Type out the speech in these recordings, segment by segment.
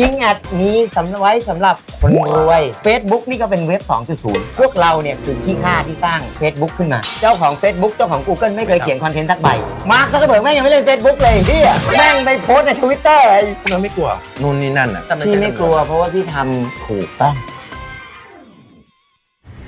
ยิงแอดนี้สำไว้สำหรับคนรวย Facebook นี่ก็เป็นเว็บ 2.0 พวกเราเนี่ยคือขี้ข้าที่สร้าง Facebook ขึ้นมา เจ้าของ Facebook เจ้าของ Google ไม่เคยเขียนคอนเทนต์ทักใบ มาร์คซักกระเบิดแม่งยังไม่เล่น Facebook เลยที่แม่งไปโพสต์ในทวิตเตอร์พี่น้องไม่กลัวนู่นนี่นั่นอะพี่ไม่กลัวเพราะว่าพี่ทำถูกต้อง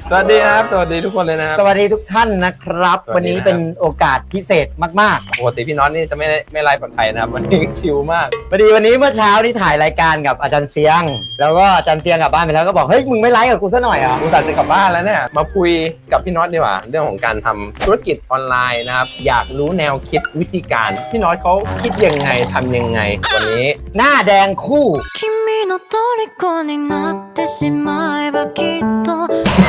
สวัสดีนะครับ สวัสดีทุกคนเลยนะครับ สวัสดีทุกท่านนะครับ สวั วัน สดี นี้ นะครับ เป็นโอกาสพิเศษมาก ปกติพี่น้องนี่จะไม่ได้ไม่ไลฟ์กับใครนะครับ วันนี้ชิลมาก ๆพอดีวันนี้เมื่อเช้านี่ถ่ายรายการกับอาจารย์เซียง แล้วก็อาจารย์เซียงกลับบ้านไปแล้วก็บอกเฮ้ยมึงไม่ไลฟ์กับกูซะหน่อยเหรอ กูตัดจะกลับบ้านแล้วเนี่ย มาคุยกับพี่น็อตดีกว่า เรื่องของการทำธุรกิจออนไลน์นะครับ อยากรู้แนวคิดวิธีการ พี่น็อตเขาคิดยังไงทำยังไง วันนี้ หน้าแดงคู่ 君の虜になってしまえばきっと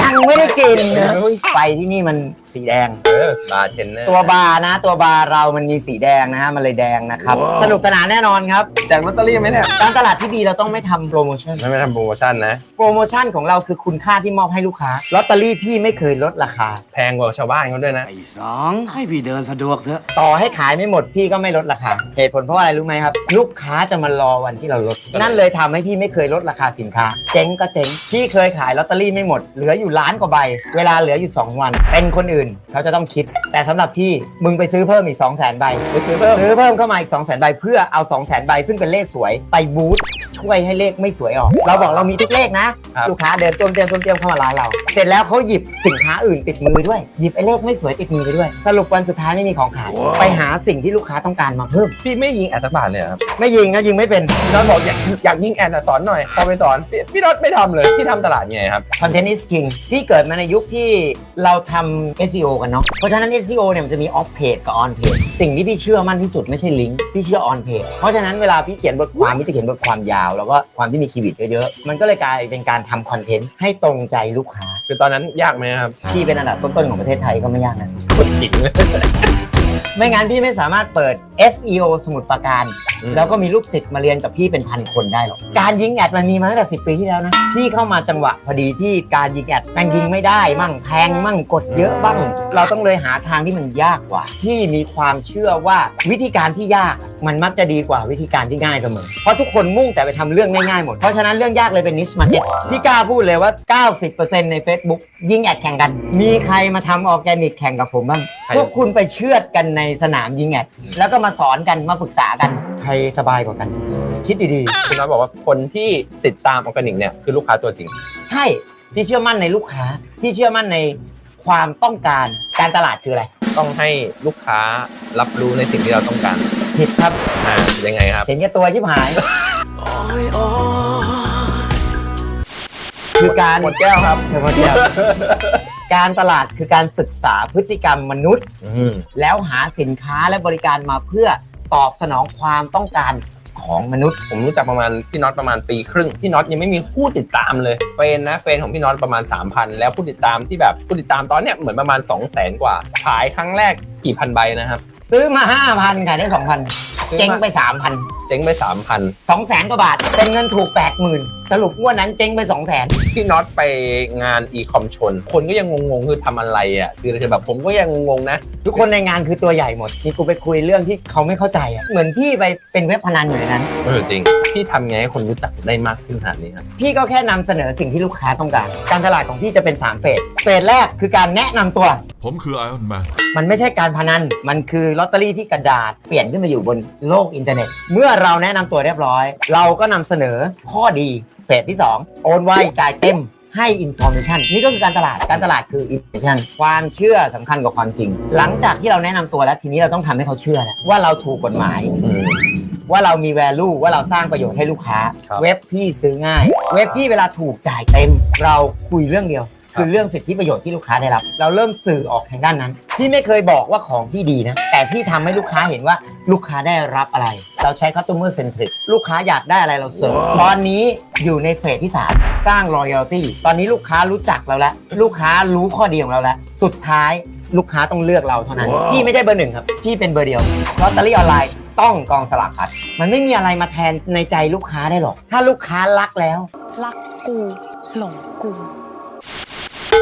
ยังไม่ได้กินนะไฟที่นี่มัน สีแดง เออบาร์เทนเนอร์ตัวบาร์นะ ตัวบาร์เรามันมีสีแดงนะฮะมันเลยแดงนะครับสนุกสนานแน่นอนครับแจกลอตเตอรี่ไหมเนี่ยการตลาดที่ดีเราต้องไม่ทำโปรโมชั่น ไม่ไม่ทำโปรโมชั่นนะ โปรโมชั่นของเราคือคุณค่าที่มอบให้ลูกค้าลอตเตอรี่พี่ไม่เคยลดราคา แพงกว่าชาวบ้านเขาด้วยนะ ไอ้สองให้พี่เดินสะดวกเถอะ ต่อให้ขายไม่หมดพี่ก็ไม่ลดราคาเหตุผลเพราะอะไรรู้ไหมครับ ลูกค้าจะมารอวันที่เราลด นั่นเลยทำให้พี่ไม่เคยลดราคาสินค้า เจ๊งก็เจ๊งพี่เคยขายลอตเตอรี่ไม่หมดเหลืออยู่ล้านกว่าใบ เวลาเหลืออยู่ 2 วัน เป็นคนอื่นเขาจะต้องคิด แต่สำหรับพี่มึงไปซื้อเพิ่มอีก 2 0 0 0 0 0ใบไปซื้อเพิ่มซื้อเพิ่มเข้ามาอีก 2 0 0 0 0 0ใบเพื่อเอา2 0 0 0 0 0ใบซึ่งเป็นเลขสวยไปบูสต์ช่วยให้เลขไม่สวยออก เราบอกเรามีทุกเลขนะ ครับ ลูกค้าเดินต้มเตรียมต้มเตรียมเข้ามาร้านเราเสร็จแล้วเขาหยิบสินค้าอื่นติดมือไปด้วยหยิบไอ้เลขไม่สวยติดมือไปด้วย สรุปวันสุดท้ายไม่มีของขาย ไปหาสิ่งที่ลูกค้าต้องการมาเพิ่ม พี่ไม่ยิงแอดสักบาทเลยเหรอครับไม่ยิงนะยิงไม่เป็นพี่น็อตบอกอยากอยากยิงแอดอะสอนหน่อยพอไปสอนพี่พี่น็อตไม่ทำเลยพี่ทำตลาดไงครับ Content is king พี่เกิดมาในยุคที่เราทำ SEO กันเนาะ เพราะฉะนั้น SEO เนี่ยมันจะมี off page กับ on page สิ่งที่พี่เชื่อมั่นที่สุดไม่ใช่ลิงก์พี่เชื่อ on page เพราะฉะนั้นเวลาพี่เขียนบทความพี่จะเขียนบทความยาว แล้วก็ความที่มีคีย์เวิร์ดเยอะๆ มันก็เลยกลายเป็นการทำคอนเทนต์ให้ตรงใจลูกค้า คือตอนนั้นยากไหมครับพี่เป็นอันดับต้นๆของประเทศไทยก็ไม่ยากนะคนขิงเลย ไม่งั้นพี่ไม่สามารถเปิด SEO สมุดประการ อืม แล้วก็มีลูกศิษย์มาเรียนกับพี่เป็นพันคนได้หรอกการยิงแอดมันมีมาตั้งแต่สิปีที่แล้วนะ พี่เข้ามาจังหวะพอดีที่การยิงแอดแม่งยิงไม่ได้มั่งแพงมั่งกดเยอะบ้าง เราต้องเลยหาทางที่มันยากกว่าพี่มีความเชื่อว่าวิธีการที่ยากมันมักจะดีกว่าวิธีการที่ง่ายเสมอเพราะทุกคนมุ่งแต่ไปทำเรื่องง่ายๆหมดเพราะฉะนั้นเรื่องยากเลยเป็นนิชมาร์เก็ตพี่กล้าพูดเลยว่า 90%ใน Facebook ยิงแอดแข่งกัน มีใครมาทำออร์แกนิกแข่งกับผมบ้างใครพวกคุณไปเชือดกันในสนามยิงแอดแล้วก็มาสอนกันมาปรึกษากัน ใครสบายกว่ากัน คิดดีพี่น็อตบอกว่าคนที่ติดตามออร์แกนิกเนี่ยคือลูกค้าตัวจริง ๆ ใช่ พี่เชื่อมั่นในลูกค้า พี่เชื่อมั่นในความต้องการการตลาดคืออะไรต้องให้ลูกค้ารับรู้ในสิ่งที่เราต้องการผิดครับ อ่ายังไงครับ เห็นแก่ตัวชิบหาย คือการหมดแก้วครับเดี๋ยวมาเดียว การตลาดคือการศึกษาพฤติกรรมมนุษย์ อืมแล้วหาสินค้าและบริการมาเพื่อตอบสนองความต้องการของมนุษย์ ผมรู้จักประมาณพี่น็อตประมาณปีครึ่ง พี่น็อตยังไม่มีผู้ติดตามเลยเฟนนะเฟนของพี่น็อตประมาณ 3,000 แล้วผู้ติดตามที่แบบผู้ติดตามตอนเนี้ยเหมือนประมาณ 2 0 0 0 0 0กว่า ขายครั้งแรกกี่พันใบนะครับซื้อมา 5,000ขายได้ 2,000 เจ๊งไป 3,000เจ๊งไป3,000 2แสนกว่าบาท เป็นเงินถูก80,000สรุปงวดนั้นเจ๊งไป2 0 0แสนพี่น็อตไปงานอีคอมชน คนก็ยังงงๆคือทำอะไรอะคือคือแบบผมก็ยังงงๆนะ ทุกคนในงานคือตัวใหญ่หมดมีกูไปคุยเรื่องที่เขาไม่เข้าใจอะเหมือนพี่ไปเป็นเว็บพนันอยู่ในนั้น เออจริง พี่ทำไงให้คนรู้จักได้มากขึ้นขนาดนี้ครับพี่ก็แค่นำเสนอสิ่งที่ลูกค้าต้องการ การตลาดของพี่จะเป็น3เฟสเฟสแรกคือการแนะนำตัว ผมคือไอออนแมนมันไม่ใช่การพนัน มันคือลอตเตอรี่ที่กระดาษเปลี่ยนขึ้นมาอยู่บนโลกอินเทอร์เน็ต เมื่อเราแนะนำตัวเรียบร้อย เราก็นำเสนอข้อดีเฟสที่ 2 โอนไวจ่ายเต็มให้อินโฟ a t ชันนี่ก็คือการตลาดการตลาดคืออินโฟ a t ชันความเชื่อสำคัญกว่าความจริง หลังจากที่เราแนะนำตัวแล้วทีนี้เราต้องทำให้เขาเชื่อแล้วว่าเราถูกกฎหมายอืมว่าเรามี value ว่าเราสร้างประโยชน์ให้ลูกค้า ครับ เว็บพี่ซื้อง่าย เว็บพี่เวลาถูกจ่ายเต็ม เราคุยเรื่องเดียว ครับคือเรื่องสิทธิประโยชน์ที่ลูกค้าได้รับ เราเริ่มสื่อออกทางด้านนั้น พี่ไม่เคยบอกว่าของพี่ดีนะ แต่พี่ทำให้ลูกค้าเห็นว่าลูกค้าได้รับอะไร เราใช้ customer centric ลูกค้าอยากได้อะไรเราเสิร์ฟ ตอนนี้อยู่ในเฟสที่ 3 สร้าง loyalty ตอนนี้ลูกค้ารู้จักเราแล้ว ลูกค้ารู้ข้อดีของเราแล้ว สุดท้ายลูกค้าต้องเลือกเราเท่านั้น พี่ไม่ได้เบอร์หนึ่งครับ พี่เป็นเบอร์เดียวลอตเตอรี่ออนไลน์ต้องกองสลากพัด มันไม่มีอะไรมาแทนในใจลูกค้าได้หรอก ถ้าลูกค้ารักแล้ว รักกู หลงกู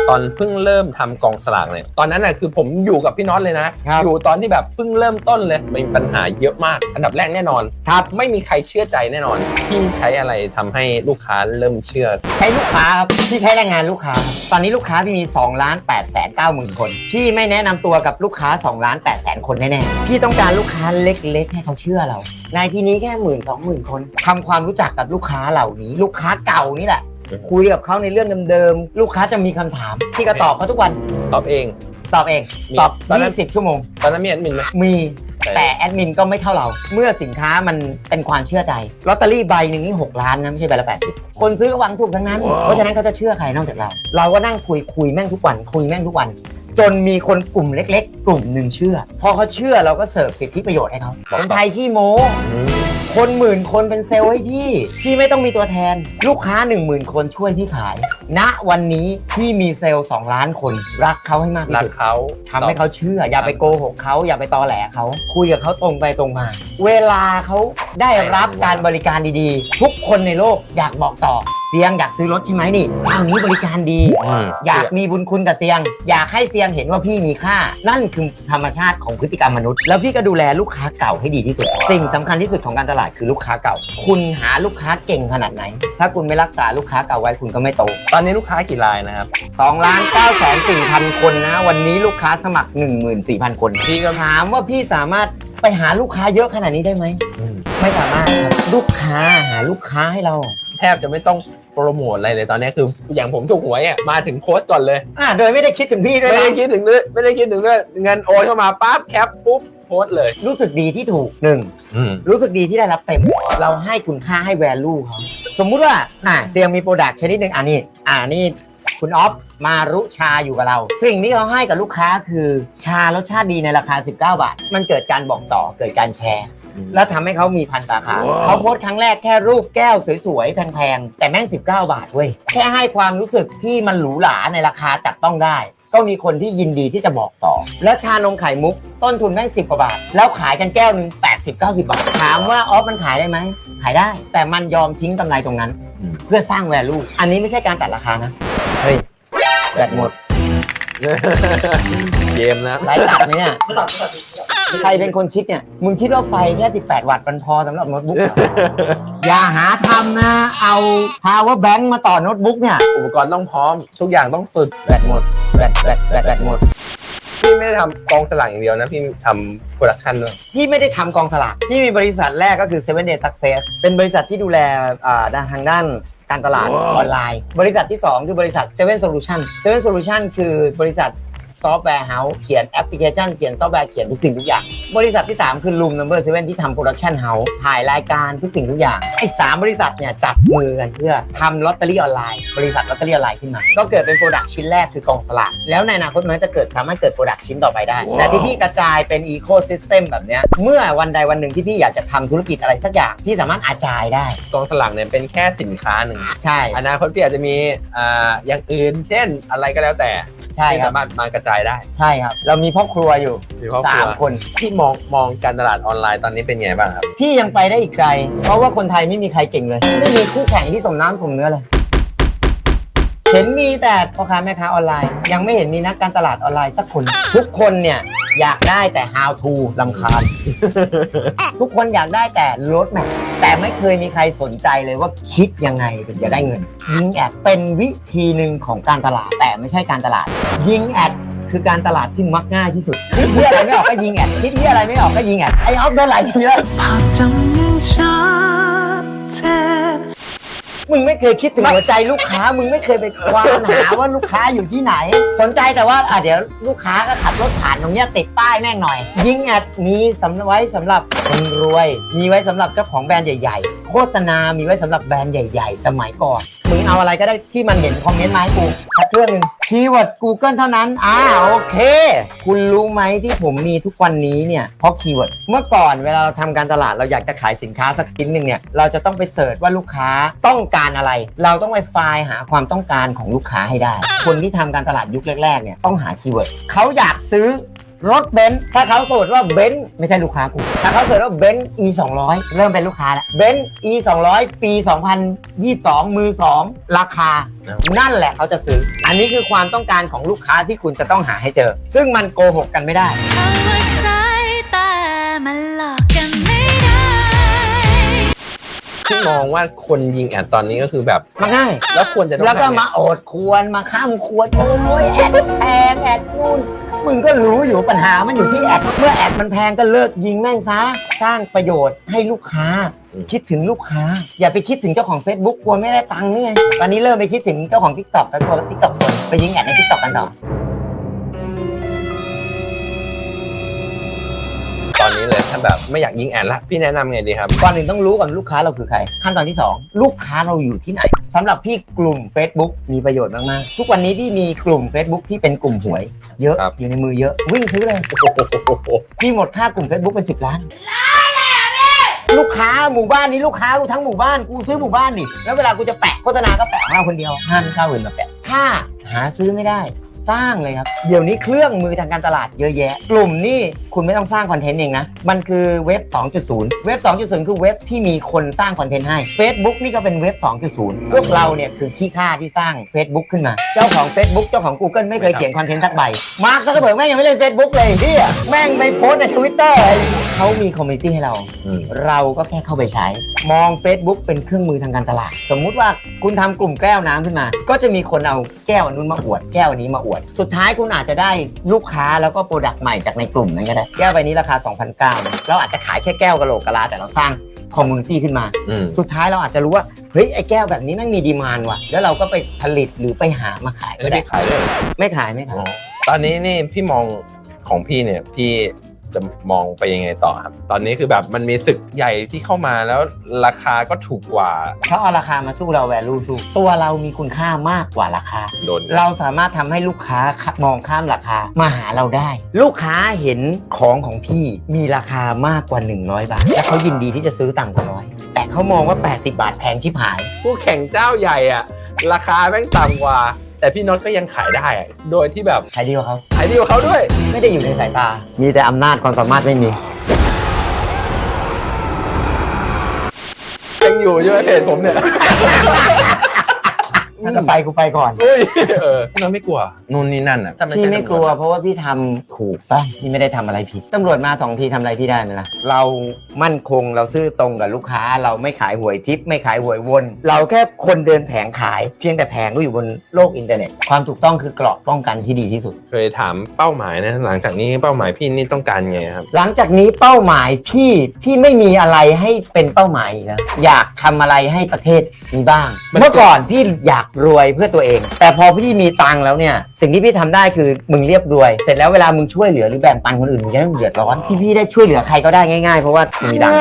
ตอนเพิ่งเริ่มทำกองสลากเนี่ยตอนนั้นน่ะคือผมอยู่กับพี่น็อตเลยนะครับอยู่ตอนที่แบบเพิ่งเริ่มต้นเลยมีปัญหาเยอะมาก อันดับแรกแน่นอนครับไม่มีใครเชื่อใจแน่นอน พี่ใช้อะไรทำให้ลูกค้าเริ่มเชื่อ ใช้ลูกค้าครับพี่ใช้แรงงานลูกค้าครับตอนนี้ลูกค้าพี่มี2ล้าน8แสน9หมื่นคน พี่ไม่แนะนำตัวกับลูกค้า2ล้าน8แสนคนแน่ๆพี่ต้องการลูกค้าเล็กๆ ให้เขาเชื่อเรา ในที่นี้แค่หมื่นสองหมื่นคนทำความรู้จักกับลูกค้าเหล่านี้ ลูกค้าเก่านี่แหละอืม คุยกับเขาในเรื่องเดิมๆลูกค้าจะมีคำถามพี่ก็ตอบเขาทุกวันตอบเอง ตอบเอง มีตอบตอนนั้น 20ชั่วโมง ตอนนั้นมีแอดมินไหม มีแต่ แต่แอดมินก็ไม่เท่าเรา เมื่อสินค้ามันเป็นความเชื่อใจลอตเตอรี่ใบหนึ่งนี่6ล้านนะไม่ใช่ใบละ80 คนซื้อก็หวังถูกทั้งนั้น เพราะฉะนั้นเขาจะเชื่อใครนอกจากเรา เราก็นั่งคุยคุยแม่งทุกวัน คุยแม่งทุกวัน จนมีคนกลุ่มเล็ก ๆ กลุ่มหนึ่งเชื่อ พอเขาเชื่อเราก็เสิร์ฟสิทธิประโยชน์ให้เขาคนไทยขี้โม้ อืม คนหมื่นคนเป็นเซลล์ให้พี่ พี่ไม่ต้องมีตัวแทน ลูกค้า 1 0,000 คนช่วยพี่ขาย ณวันนี้พี่มีเซลล์2ล้านคน รักเขาให้มากที่รักสุดเขาทำให้เขาเชื่อ อย่าไปโกหกเขาอย่าไปตอแหลเขาคุยกับเขาตรงไปตรงมา เวลาเขาได้รับการบริการดีๆ ทุกคนในโลกอยากบอกต่อ เสียงอยากซื้อรถใช่ไหมนี่เจ้านี้บริการดี อืม อยากมีบุญคุณกับเสียง อยากให้เสียงเห็นว่าพี่มีค่า นั่นคือธรรมชาติของพฤติกรรมมนุษย์ แล้วพี่ก็ดูแลลูกค้าเก่าให้ดีที่สุด สิ่งสำคัญที่สุดของการตลาดคือลูกค้าเก่า คุณหาลูกค้าเก่งขนาดไหน ถ้าคุณไม่รักษาลูกค้าเก่าไว้คุณก็ไม่โต ตอนนี้ลูกค้ากี่รายนะครับ 2ล้าน9แสน4พันคนนะ วันนี้ลูกค้าสมัคร 14,000 คน พี่ก็ ถามว่าพี่สามารถไปหาลูกค้าเยอะขนาดนี้ได้ไหมอืมไม่สามารถครับลูกค้าหาลูกค้าให้เรา แทบจะไม่ต้อง โปรโมทอะไรเลยตอนนี้คืออย่างผมถูกหวยอะมาถึงโพสต์ก่อนเลย อ่าโดยไม่ได้คิดถึงพี่ด้วยไม่นะได้คิดถึงเรื่องไม่ได้คิดถึงเรื่องเงินโอนเข้ามาปั๊บแคปปุ๊บโพสต์เลย รู้สึกดีที่ถูกหนึ่ง อืม รู้สึกดีที่ได้รับเต็ม เราให้คุณค่าให้ value เขาสมมุติว่า อ่าเซียงมีโปรดักต์ชนิดหนึ่งอ่านี่ อ่านี่คุณออฟมารุชาอยู่กับเรา สิ่งที่เขาให้กับลูกค้าคือชารสชาติดีในราคา 19 บาท มันเกิดการบอกต่อเกิดการแชร์ แล้วทำให้เขามีพันตาขาเขาโพสต์ครั้งแรกแค่รูปแก้วสวยๆ แพงๆ แต่แม่ง 19 บาทเว้ย แค่ให้ความรู้สึกที่มันหรูหราในราคาจับต้องได้ ก็มีคนที่ยินดีที่จะบอกต่อ แล้วชานมไข่มุกต้นทุนแม่ง10กว่าบาท แล้วขายกันแก้วหนึ่ง80 90 บาท ถามว่าออฟมันขายได้ไหมขายได้ แต่มันยอมทิ้งกำไรตรงนั้นอืมเพื่อสร้างแวลูอันนี้ไม่ใช่การตัดราคานะเฮ้ยแบตหมด เกมนะไร้ตัดไหมเนี่ยใครเป็นคนคิดเนี่ย มึงคิดว่าไฟแค่ 18 วัตต์มันพอสำหรับโน้ตบุ๊กเหรออย่าหาทำนะ เอา power bank มาต่อโน้ตบุ๊กเนี่ย อุปกรณ์ต้องพร้อม ทุกอย่างต้องสุด แบตหมด แบตแบตแบตแบตหมด พี่ไม่ได้ทำกองสลากอย่างเดียวนะ พี่ทำโปรดักชันด้วย พี่ไม่ได้ทำกองสลาก พี่มีบริษัทแรกก็คือ Seven Day Success เป็นบริษัทที่ดูแลอ่าด้านทางด้าน การตลาดออนไลน์ บริษัทที่ 2 คือบริษัท Seven Solution Seven Solution คือบริษัท ซอฟต์แวร์เฮาส์เขียนแอปพลิเคชันเขียนซอฟต์แวร์เขียนทุกสิ่งทุกอย่าง บริษัทที่ 3 คือ Room Number 7ที่ทำโปรดักชันเฮาส์ถ่ายรายการทุกสิ่งทุกอย่าง ไอ้สามบริษัทเนี่ยจับมือกันเพื่อทำลอตเตอรี่ออนไลน์บริษัทลอตเตอรี่ออนไลน์ขึ้นมา ก็เกิดเป็นโปรดักชิ้นแรกคือกองสลากแล้วในอนาคตมันจะเกิดสามารถเกิดโปรดักชิ้นต่อไปได้ แต่ที่พี่กระจายเป็นอีโคซิสเต็มแบบเนี้ยเมื่อวันใดวันหนึ่งที่พี่อยากจะทำธุรกิจอะไรสักอย่างพี่สามารถอาจายได้ กองสลากเนี่ยเป็นแค่สินค้าหนึ่งใช่อนาคตพี่อาจจะมีอ่าอย่างอื่น เช่นอะไรก็แล้วแต่ใช่ที่ครัสาบมารถมากระจายได้ ใช่ครับ เรามีพ่อครัวอยู่มีครอบคสารัวมคน พี่มองมองการตลาดออนไลน์ตอนนี้เป็นไงบ้างครับ พี่ยังไปได้อีกไกล เพราะว่าคนไทยไม่มีใครเก่งเลย ไม่มีคู่แข่งที่สมน้ำสมเนื้อเลย เห็นมีแต่พ่อค้าแม่ค้าออนไลน์ ยังไม่เห็นมีนักการตลาดออนไลน์สักคน ทุกคนเนี่ยอยากได้แต่ how to ลำคาญ ทุกคนอยากได้แต่รถแมพแต่ไม่เคยมีใครสนใจเลยว่าคิดยังไงถึงจะได้เงิน ยิงแอดเป็นวิธีหนึ่งของการตลาดแต่ไม่ใช่การตลาด ยิงแอด คือการตลาดที่มักง่ายที่สุด คิดที่อะไรไม่ออกก็ยิงแอดคิดที่อะไรไม่ออกก็ยิงแอดไอออฟโดนหลายทีแล้วภาพจำยังชัดเจนมึงไม่เคยคิดถึงหัวใจลูกค้า มึงไม่เคยไปควานหาว่าลูกค้าอยู่ที่ไหน สนใจแต่ว่าอะเดี๋ยวลูกค้าก็ขับรถผ่านตรงเนี้ยติดป้ายแม่งหน่อย ยิงแอดมีสำไว้สำหรับคนรวย มีไว้สำหรับเจ้าของแบรนด์ใหญ่ ๆ โฆษณามีไว้สำหรับแบรนด์ใหญ่ ๆ สมัยก่อน มึงเอาอะไรก็ได้ที่มันเห็นคอมเมนต์มาให้กูสักเรื่องหนึ่งคีย์เวิร์ด Google เท่านั้น อ่าโอเค คุณรู้ไหมที่ผมมีทุกวันนี้เนี่ยเพราะคีย์เวิร์ด เมื่อก่อนเวลาเราทำการตลาดเราอยากจะขายสินค้าสักชิ้นหนึ่งเนี่ยเราจะต้องไปเสิร์ชว่าลูกค้าต้องการอะไร เราต้องไปไฟล์หาความต้องการของลูกค้าให้ได้ คนที่ทำการตลาดยุคแรกๆเนี่ยต้องหาคีย์เวิร์ดเขาอยากซื้อ รถเบนซ์ถ้าเขาสูตรว่าเบนซ์ไม่ใช่ลูกค้ากูถ้าเขาสูตรว่าเบนซ์ e 2 0 0เริ่มเป็นลูกค้าแล้วเบนซ์ e 2 0 0ปี 2022 มือ 2 ราคา นั่นแหละเขาจะซื้อ อันนี้คือความต้องการของลูกค้าที่คุณจะต้องหาให้เจอ ซึ่งมันโกหกกันไม่ได้คำว่าสายตามันหลอกกันไม่ได้ที่มองว่าคนยิงแอดตอนนี้ก็คือแบบ มาง่าย แล้วควรจะต้องแล้วก็ทำไง มาโอดควรมาข้ามควรโอ้ยแอดแพงแอดนู่น มึงก็รู้อยู่ปัญหามันอยู่ที่แอดเมื่อแอดมันแพงก็เลิกยิงแม่งซะ สร้างประโยชน์ให้ลูกค้า คิดถึงลูกค้า อย่าไปคิดถึงเจ้าของ Facebook กลัวไม่ได้ตังค์นี่ไงตอนนี้เริ่มไปคิดถึงเจ้าของ TikTok แล้วกลัว TikTok คนไปยิงแอดใน TikTok กันต่อ อนนี้เลยถ้าแบบไม่อยากยิงแอดละพี่แนะนำไงดีครับ ก่อนอื่นต้องรู้ก่อนลูกค้าเราคือใคร ขั้นตอนที่ 2 ลูกค้าเราอยู่ที่ไหนสำหรับพี่กลุ่ม Facebook มีประโยชน์มาก ๆ ทุกวันนี้พี่มีกลุ่ม Facebook ที่เป็นกลุ่มหวย เยอะครับ อยู่ในมือเยอะวิ่งซื้อเลยพี่หมดค่ากลุ่ม Facebook เป็นสิบล้าน ลูกค้าหมู่บ้านนี้ลูกค้ากูทั้งหมู่บ้านกูซื้อหมู่บ้านดิแล้วเวลากูจะแปะโฆษณาก็แปะของเราคนเดียวห้ามเข้าอื่นมาแปะถ้าหาซื้อไม่ได้ สร้างเลยครับ เดี๋ยวนี้เครื่องมือทางการตลาดเยอะแยะ กลุ่มนี่คุณไม่ต้องสร้างคอนเทนต์เองนะ มันคือเว็บ 2.0 เว็บ 2.0 คือเว็บที่มีคนสร้างคอนเทนต์ให้ Facebook นี่ก็เป็นเว็บ 2.0 พวกเราเนี่ยคือขี้ข้าที่สร้าง Facebook ขึ้นมา เจ้าของ Facebook เจ้าของ Google ไม่เคยเขียนคอนเทนต์ทักใบ มาร์คซักเบิร์กแม่งยังไม่เล่น Facebook เลยเฮียแม่งไปโพสต์ในทวิตเตอร์เขามีคอมมิตี้ให้เราอืมเราก็แค่เข้าไปใช้ มอง Facebook เป็นเครื่องมือทางการตลาด สมมุติว่าคุณทำกลุ่มแก้วน้ำขึ้นมา ก็จะมีคนเอาแก้วอันนู้นมาอวด แก้วอันนี้มาอวด สุดท้ายคุณอาจจะได้ลูกค้าแล้วก็โปรดักต์ใหม่จากในกลุ่มนั้นก็ได้ แก้วใบนี้ราคา 2,900นะเราอาจจะขายแค่แก้วกะโหลกกะลาแต่เราสร้างคอมมูนิตี้ขึ้นมาอืมสุดท้ายเราอาจจะรู้ว่า เฮ้ย ไอ้แก้วแบบนี้แม่งมีดีมานว่ะ แล้วเราก็ไปผลิตหรือไปหามาขายอันก็นี้ได้พี่ขายด้วยเหรอไม่ขายไม่อ๋ขายอตอนนี้นี่พี่มองของพี่เนี่ยพี่ จะมองไปยังไงต่อครับ ตอนนี้คือแบบมันมีศึกใหญ่ที่เข้ามาแล้วราคาก็ถูกกว่า เขาเอาราคามาสู้เราแวลูสู้ตัวเรามีคุณค่ามากกว่าราคา โดนเราสามารถทำให้ลูกค้ามองข้ามราคามาหาเราได้ ลูกค้าเห็นของของพี่มีราคามากกว่า 100 บาท และเขายินดีที่จะซื้อต่ำกว่าร้อยแต่เขามองว่า 80 บาทแพงชิบหาย ผู้แข่งเจ้าใหญ่อะราคาแม่งต่ำกว่า แต่พี่น็อตก็ยังขายได้อะโดยที่แบบใครดีกว่าเขาขายดีกว่าเขาด้วย ไม่ได้อยู่ในสายตา มีแต่อำนาจความสามารถไม่มี ยังอยู่ใช่ไหมเพจผมเนี่ย ถ้าจะไปกูไปก่อนอุ้ยเออพี่น็อตไม่กลัวนู่นนี่นั่นอะถ้าไม่พี่ใช่ไม่กลัว เพราะว่าพี่ทำถูกป่ะพี่ไม่ได้ทำอะไรผิดตำรวจมาสองทีทำอะไรพี่ได้ไหมล่ะเรามั่นคงเราซื่อตรงกับลูกค้า เราไม่ขายหวยทิปไม่ขายหวยวน เราแค่คนเดินแผงขาย เพียงแต่แผงก็อยู่บนโลกอินเทอร์เน็ต ความถูกต้องคือกรอบป้องกันที่ดีที่สุด เคยถามเป้าหมายนะหลังจากนี้เป้าหมายพี่นี่ต้องการไงครับ หลังจากนี้เป้าหมายพี่พี่ไม่มีอะไรให้เป็นเป้าหมายอีกแล้วอยากทำอะไรให้ประเทศนี้บ้าง มัน เมื่อก่อนพี่อยากรวยเพื่อตัวเอง แต่พอพี่มีตังค์แล้วเนี่ยสิ่งที่พี่ทำได้คือมึงเรียบรวย เสร็จแล้วเวลามึงช่วยเหลือหรือแบ่งปันคนอื่นมึงจะไม่ต้องเดือดร้อนที่พี่ได้ช่วยเหลือใครก็ได้ง่ายๆ เพราะว่ามีดังค์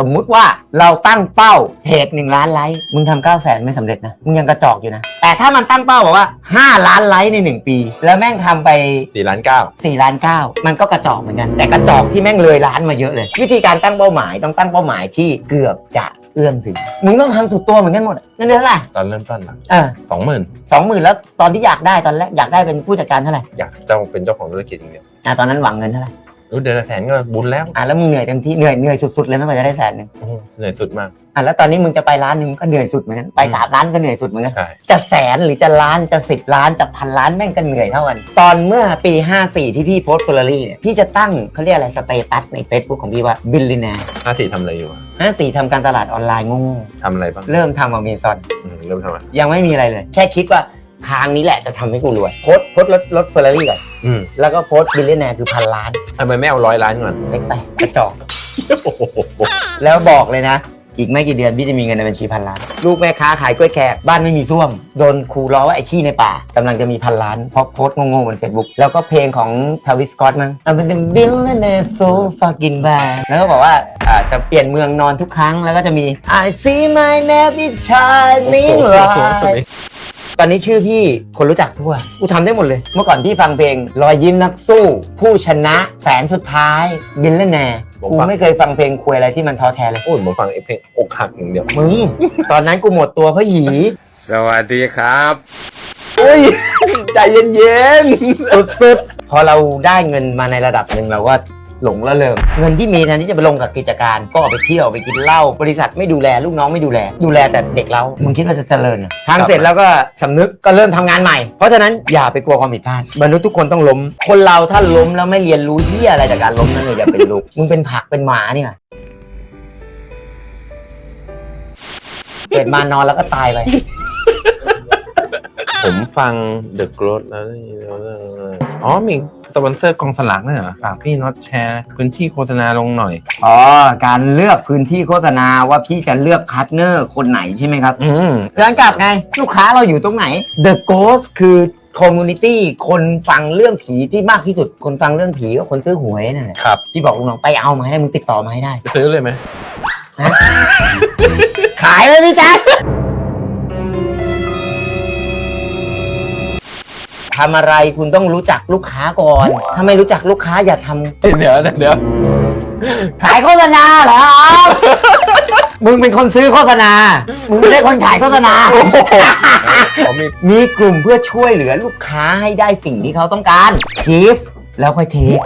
สมมุติว่าเราตั้งเป้าเพจหนึ่งล้านไลค์มึงทำเก้าแสนไม่สำเร็จนะมึงยังกระจอกอยู่นะ แต่ถ้ามันตั้งเป้าบอกว่า 5 ล้านไลค์ในหนึ่งปี แล้วแม่งทำไป สี่ล้านเก้า4ล้าน9มันก็กระจอกเหมือนกัน แต่กระจอกที่แม่งเลยล้านมาเยอะเลย วิธีการตั้งเป้าหมายต้องตั้งเป้าหมายที่เกือบจะ เอื้อมถึง มึงต้องทำสุดตัวเหมือนกันหมดเงินเดือนเท่าไหร่ตอนเริ่มต้นอะเออสองหมื่นสองหมื่นแล้วตอนที่อยากได้ตอนแรกอยากได้เป็นผู้จัดการเท่าไหร่อยากเจ้าเป็นเจ้าของธุรกิจอย่างเดียวอะตอนนั้นหวังเงินเท่าไหร่ รู้เดือนละแสนก็บุญแล้วอะแล้วมึงเหนื่อยเต็มที่เหนื่อยเหนื่อยสุดๆเลยไม่กว่าจะได้แสนหนึ่งโอ้โหเหนื่อยสุดมาก อะแล้วตอนนี้มึงจะไปล้านหนึ่งก็เหนื่อยสุดเหมือนกันไปสามล้านก็เหนื่อยสุดเหมือนกันใช่ จะแสนหรือจะล้านจะสิบล้านจะพันล้านแม่งก็เหนื่อยเท่ากันตอนเมื่อปี 54 ที่พี่โพสต์เฟอร์รารี่เนี่ยพี่จะตั้งเขาเรียกอะไรสเตตัสใน Facebook ของพี่ว่าบิลลิน a ห้าสี่ทำอะไรอยู่อะห้าสี่ทำการตลาดออนไลน์โง่ทำอะไรบ้างๆเริ่มทำอเมซอน อืมเริ่มทำอะไรยังไม่มีอะไรเลย แค่คิดว่า ทางนี้แหละจะทำให้กูรวยโพสต์โพสต์รถรถเฟอร์รารี่ก่อนอืมแล้วก็โพสต์บิลลิน a คือพันล้านทำไมไม่เอาร้อยล้านก่อนเล็กไปกระจอก โอ้โหแล้วบอกเลยนะ อีกไม่กี่เดือนพี่จะมีเงินในบัญชีพันล้าน ลูกแม่ค้าขายกล้วยแขกบ้านไม่มีส้วม โดนครูล้อว่าไอ้ขี้ในป่ากำลังจะมีพันล้าน เพราะโพสต์โง่ๆบนเฟซบุ๊กแล้วก็เพลงของทวิสกอตมั้งเอาเป็นบิลเลนเนโซฟากินบาแล้วก็บอกว่าอ่าจะเปลี่ยนเมืองนอนทุกครั้งแล้วก็จะมี I see my name is shining light ตอนนี้ชื่อพี่คนรู้จักทั่ว กูทำได้หมดเลย เมื่อก่อนพี่ฟังเพลงรอยยิ้มนักสู้ ผู้ชนะแสนสุดท้ายบิลเลนแนผมกูฟัง ไม่เคยฟังเพลงคุยอะไรที่มันท้อแท้เลย โอ้ยผมฟังไอ้เพลงอกหักอย่างเดียวมึง ตอนนั้นกูหมดตัวเพราะหยีสวัสดีครับ อุ้ย ใจเย็นสุดๆ พอเราได้เงินมาในระดับหนึ่งเราก็ หลงละเริงเงินที่มีแทนที่จะไปลงกับกิจการก็เอาไปเที่ยวไปกินเหล้าบริษัทไม่ดูแลลูกน้องไม่ดูแล ดูแลแต่เด็กเรามึงคิดว่าจะเจริญเหรอทางเสร็จแล้วก็สำนึกก็เริ่มทำงานใหม่ เพราะฉะนั้นอย่าไปกลัวความผิดพลาดมนุษย์ทุกคนต้องล้ม คนเราถ้าล้มแล้วไม่เรียนรู้ที่อะไรจากการล้มนั่นเลยอย่าเป็นลูกมึงเป็นผักเป็นหมาเนี่ยเกิดมานอนแล้วก็ตายไปๆ ผมฟัง The Growth แล้วนี่อ๋อมีสปอนเซอร์กองสลากนี่เหรอฝากพี่น็อตแชร์พื้นที่โฆษณาลงหน่อย อ๋อ การเลือกพื้นที่โฆษณาว่าพี่จะเลือกพาร์ทเนอร์คนไหนใช่ไหมครับอืมย้อนกลับไง ลูกค้าเราอยู่ตรงไหน The Ghost คือคอมมูนิตี้คนฟังเรื่องผีที่มากที่สุด คนฟังเรื่องผีก็คนซื้อหวยนั่นแหละครับพี่บอกลูกน้องไปเอามาให้ได้มึงติดต่อมาให้ได้ ซื้อเลยไหม ขายเลยพี่แจ๊ค ทำอะไรคุณต้องรู้จักลูกค้าก่อน ถ้าไม่รู้จักลูกค้าอย่าทำเดี๋ยวเดี๋ยวขายโฆษณาเหรอมึงเป็นคนซื้อโฆษณา มึงไม่ใช่คนขายโฆษณา ผมมีมีกลุ่มเพื่อช่วยเหลือลูกค้าให้ได้สิ่งที่เขาต้องการทีฟ แล้วค่อยเทค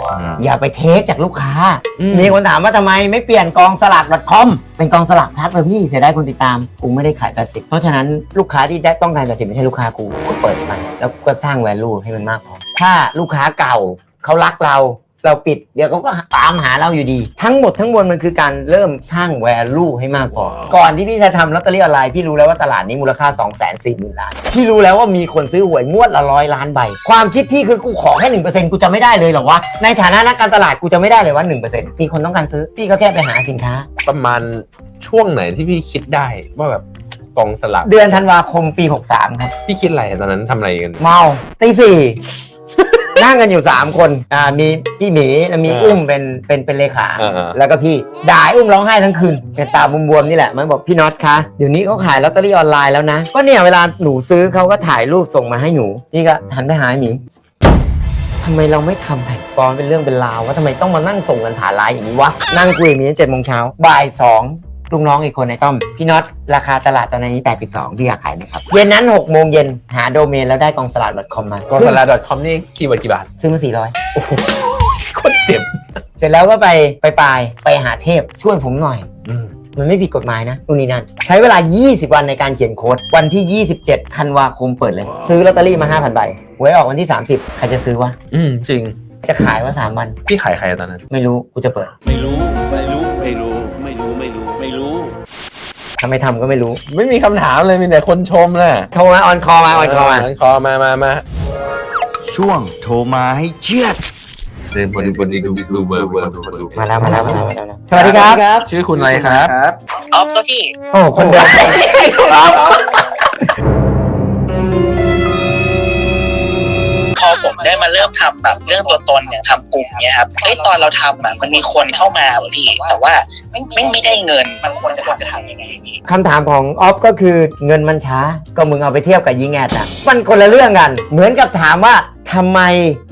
อย่าไปเทคจากลูกค้าอืมมีคนถามว่าทำไมไม่เปลี่ยนกองสลาก .com เป็นกองสลากพลัดเลยพี่เสียดายคนติดตาม กูไม่ได้ขายแปดสิบเพราะฉะนั้นลูกค้าที่ได้ต้องการแปดสิบไม่ใช่ลูกค้ากูกูเปิดมันแล้วก็สร้างแวลูให้มันมากพอถ้าลูกค้าเก่าเขารักเรา เราปิดเดี๋ยวเขาก็ตามหาเราอยู่ดี ทั้งหมดทั้งมวลมันคือการเริ่มสร้างแวลูให้มากพอก่อนที่พี่จะทำลอตเตอรี่ออนไลน์พี่รู้แล้วว่าตลาดนี้มูลค่า 2 4 0 0 0 0ล้านพี่รู้แล้วว่ามีคนซื้อหวยงวดละร้อยล้านใบ ความคิดพี่คือกูขอแค่หนึ่งเปอร์เซ็นต์กูจะไม่ได้เลยเหรอวะ ในฐานะนักการตลาดกูจะไม่ได้เลยว่าหนึ่งเปอร์เซ็นต์มีคนต้องการซื้อพี่ก็แค่ไปหาสินค้า ประมาณช่วงไหนที่พี่คิดได้ว่าแบบกองสลากเดือนธันวาคมปี 63ครับพี่คิดอะไรตอนนั้นทำอะไรกันเมาตีสี่ นั่งกันอยู่ 3 คนอ่ามีพี่หมีแล้วมีเอออุ้มเป็นเป็นเป็นเลขาเออเออแล้วก็พี่ด่าอุ้มร้องไห้ทั้งคืนเป็นตาบวมๆนี่แหละ มันบอกพี่น็อตคะเดี๋ยวนี้เขาขายลอตเตอรี่ออนไลน์แล้วนะ ก็เนี่ยเวลาหนูซื้อเขาก็ถ่ายรูปส่งมาให้หนู พี่ก็หันไปหาไอ้หมีทำไมเราไม่ทำแผ่นฟอร์มเป็นเรื่องเป็นราวว่าทำไมต้องมานั่งส่งกันผ่านไลน์อย่างนี้วะนั่งคุยกับหมีตั้งเจ็ดโมงเช้าบ่ายสอง ลูกน้องอีกคนในต้อม พี่น็อตราคาตลาดตอนนี้ 82พี่อยากขายไหมครับ เย็นนั้น 6 โมงเย็นหาโดเมนแล้วได้กองสลาก .com มากองสลาก .com นี่คีย์เวิร์ดกี่บาท ซื้อมา 400คนเจ็บ เสร็จแล้วก็ไปไปปลายไปหาเทพช่วยผมหน่อยอืมมันไม่ผิดกฎหมายนะนู่นนี่นั่นใช้เวลา 20 วันในการเขียนโค้ด วันที่ 27ธันวาคมเปิดเลย ซื้อลอตเตอรี่มา 5,000ใบหวยออกวันที่ 30 ใครจะซื้อวะอืมจริง จะขายว่า3วัน พี่ขายใครตอนนั้น ไม่รู้ กูจะเปิด ไม่รู้ ไม่รู้ไม่รู้ ทำไมทำก็ไม่รู้ ไม่มีคำถามเลยมีแต่คนชมแหละโทรมาออนคอมาออนคอมาออนคอมามามาช่วงโทรมาให้เชียดเดินบนบนดูดูเบอร์เบอร์มาแล้วมาแล้วมาแล้วมาแล้วสวัสดีครับ ชื่อคุณอะไรครับ ออฟก็พี่โอ้คนเดิม ได้มาเริ่มทำแบบเรื่องตัวตนอย่างทำกลุ่มเนี้ยครับเฮ้ยตอนเราทำอะมันมีคนเข้ามาพี่ แต่ว่าไม่ไม่ได้เงินมันควรจะควรจะทำยังไงพี่คำถามของออฟก็คือเงินมันช้า ก็มึงเอาไปเทียบกับยิงแอดอะมันคนละเรื่องกัน เหมือนกับถามว่าทำไม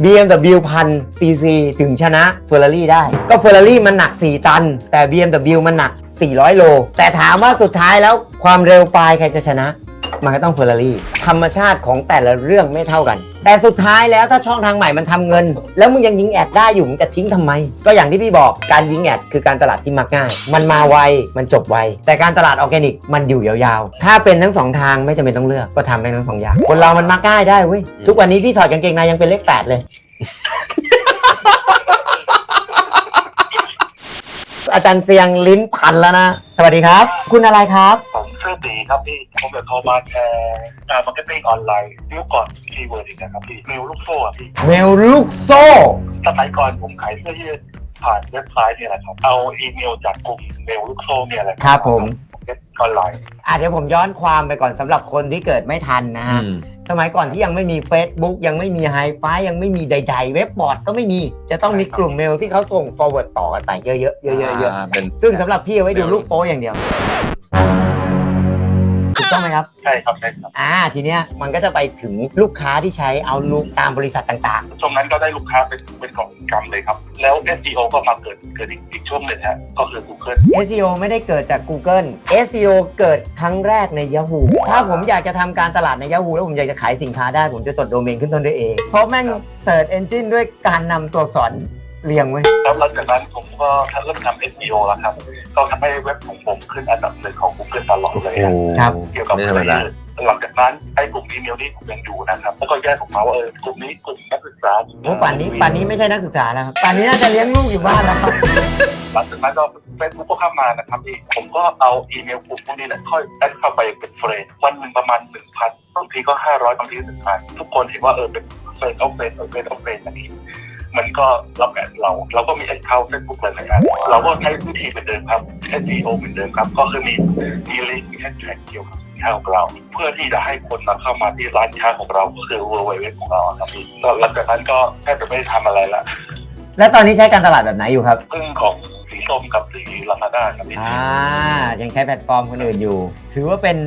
BMW พัน cc ถึงชนะ Ferrari ได้ ก็ Ferrari มันหนัก 4 ตัน แต่ BMW มันหนัก 400 โล แต่ถามว่าสุดท้ายแล้วความเร็วปลายใครจะชนะ มันก็ต้องเฟอร์รารี่ธรรมชาติของแต่ละเรื่องไม่เท่ากัน แต่สุดท้ายแล้วถ้าช่องทางใหม่มันทำเงิน แล้วมึงยังยิงแอดได้อยู่มึงจะทิ้งทำไม ก็อย่างที่พี่บอกการยิงแอดคือการตลาดที่มักง่าย มันมาไวมันจบไวแต่การตลาดออร์แกนิกมันอยู่ยาวๆ ถ้าเป็นทั้งสองทางไม่จำเป็นต้องเลือกก็ทำได้ทั้งสองอย่างคนเรามันมักง่ายได้เว้ยทุกวันนี้พี่ถอดกางเกงในยังเป็นเลขแปดเลย อาจารย์เสียงลิ้นพันแล้วนะ สวัสดีครับ คุณอะไรครับ ผมชื่อตีครับพี่ ผมจะโทรมาแชร์งานมาร์เก็ตติ้งออนไลน์ยุคก่อนคีย์เวิร์ดอีกนะครับพี่เมลลูกโซ่อะพี่เมลลูกโซ่ สมัยก่อนผมขายเสื้อยืดผ่านเว็บไซต์เนี่ยแหละครับ เอาอีเมลจากกลุ่มเมลลูกโซ่เนี่ยแหละครับผมเว็บออนไลน์ อะเดี๋ยวผมย้อนความไปก่อนสำหรับคนที่เกิดไม่ทันนะอืฮะม สมัยก่อนที่ยังไม่มี Facebook ยังไม่มีไฮไฟยังไม่มีใด ๆ เว็บบอร์ดก็ไม่มี จะต้องมีกลุ่มเมลที่เขาส่ง forward ต่อกันไปเยอะๆเยอะๆเยอะาเป็น ๆซึ่งสำหรับพี่เอาไว้ดูลูกโป้อย่างเดียว ถูกต้องไหมครับ ใช่ครับใช่ครับอ่าทีเนี้ยมันก็จะไปถึงลูกค้าที่ใช้เอาลูกตามบริษัทต่างช่วงนั้นก็ได้ลูกค้าเป็นเป็นของกำเลยครับ แล้ว SEO ก็มาเกิดเกิดอีกอีกช่วงหนึ่งฮะก็คือ Google ๆ SEO ไม่ได้เกิดจาก Google SEO เกิดครั้งแรกใน Yahoo ถ้าผมอยากจะทำการตลาดใน Yahoo แล้วผมอยากจะขายสินค้าได้ ผมจะจดโดเมนขึ้นต้นด้วยเองเพราะแม่งเสิร์ชเอนจินด้วยการนำตัวอักษร เรียงไว้ แล้วหลังจากนั้นผมก็เริ่มทำ SEO แล้วครับ ก็ทำให้เว็บของผมขึ้นอันดับหนึ่งของ Google ตลอดเลยฮะครับ เกี่ยวกับไม่ธรรมดา หลังจากนั้นไอ้กลุ่มอีเมลนี้ผมยังอยู่นะครับ แล้วก็แยกออกมาว่าเออกลุ่มนี้กลุ่มนักศึกษาโอ้ป่านนี้ป่านนี้ไม่ใช่นักศึกษาแล้วครับป่านนี้น่าจะเลี้ยงลูกอยู่บ้านแล้วครับ หลังจากนั้นก็เฟซบุ๊กก็เข้ามานะครับพี่ผมก็เอาอีเมลกลุ่มพวกนี้แหละค่อยแอดเข้าไปเป็นเฟรนด์วันหนึ่งประมาณหนึ่งพันบางทีก็ห้าร้อยบางทีหนึ่งพันทุกคนเห็นว่าเออเป็นเฟรนด์เอาเฟรนด์เอาเฟรนด์เอาเฟรนด์อันนี้ มันก็รับแอดเรา เราก็มีแอดเข้าเฟซบุ๊กเลยนะครับเราก็ใช้วิธีเหมือนเดิมครับ SEO เหมือนเดิมครับ ก็คือมีมีลิงก์มีแฮชแท็กเกี่ยวกับสินค้าของเรา เพื่อที่จะให้คนมาเข้ามาที่ร้านค้าของเราก็คือ www ของเราอะครับพี่ก็หลังจากนั้นก็แทบจะไม่ได้ทำอะไรละแล้วตอนนี้ใช้การตลาดแบบไหนอยู่ครับพึ่งของสีส้มกับสีลาซาด้าครับพี่อ่ายังใช้แพลตฟอร์มคนอื่นอยู่ ถือว่าเป็น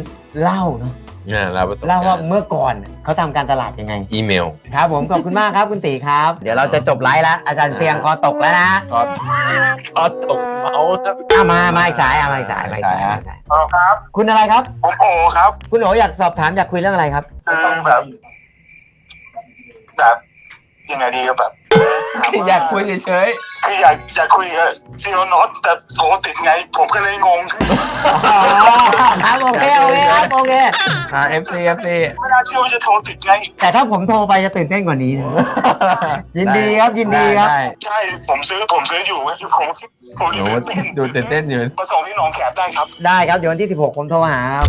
เล่าเนาะ เนี่ยเราประสบเล่าว่าการณ์เมื่อก่อนเขาทำการตลาดยังไง อีเมลครับผมขอบคุณมากครับคุณตีครับ เดี๋ยวเราจะจบไลฟ์แล้วอาจารย์เสียงคอตกแล้วนะก็ก็ตกเมาส์ครับ อะมามาอีกสายอะมาอีกสายมาอีกสายมาอีกสายอ๋อครับคุณอะไรครับ ผมโอครับคุณโออยากสอบถามอยากคุยเรื่องอะไรครับ คือแบบแบบยังไงดีครับแบบ อยากคุยเฉยคืออยากอยากคุยกับซีโอโนตแต่โทรติดไง ผมก็เลยงงอ๋อครับโอเคโอเคครับโอเคๆอ่า FC FC ไม่น่าเชื่อว่าจะโทรติดไง แต่ถ้าผมโทรไปจะตื่นเต้นกว่านี้นะ ยินดีครับยินดีครับ ได้ใช่ผมซื้อผมซื้ออยู่ไงผมผมโอ้ดูตื่นเต้นอยู่ มาส่งที่หนองแขมได้ครับได้ครับ เดี๋ยววันที่ 16 ผมโทรหาครับ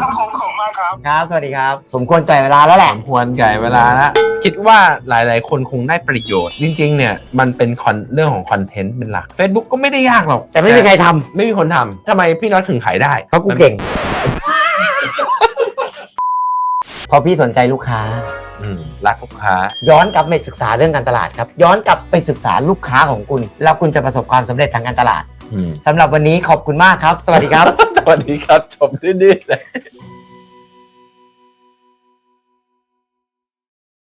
ครับผมขอบคุณมากครับ ครับ สวัสดีครับ สมควรแก่เวลาแล้วแหสละ มควรไก่เวลาละคิดว่าหลายๆ คนคงได้ประโยชน์ จริง ๆ เนี่ย มันเป็นคอนเรื่องของคอนเทนต์เป็นหลัก Facebook ก็ไม่ได้ยากหรอกแต่ไม่มีใครทำไม่มีคนทำทำไมพี่น็อตถึงขายได้เพราะกูเก่ง พอพี่สนใจลูกค้า อืมรักลูกค้า ย้อนกลับไปศึกษาเรื่องการตลาดครับ ย้อนกลับไปศึกษาลูกค้าของคุณ แล้วคุณจะประสบความสำเร็จทางการตลาดอืมสำหรับวันนี้ขอบคุณมากครับ สวัสดีครับ สวัสดีครับจบที่นี่เลย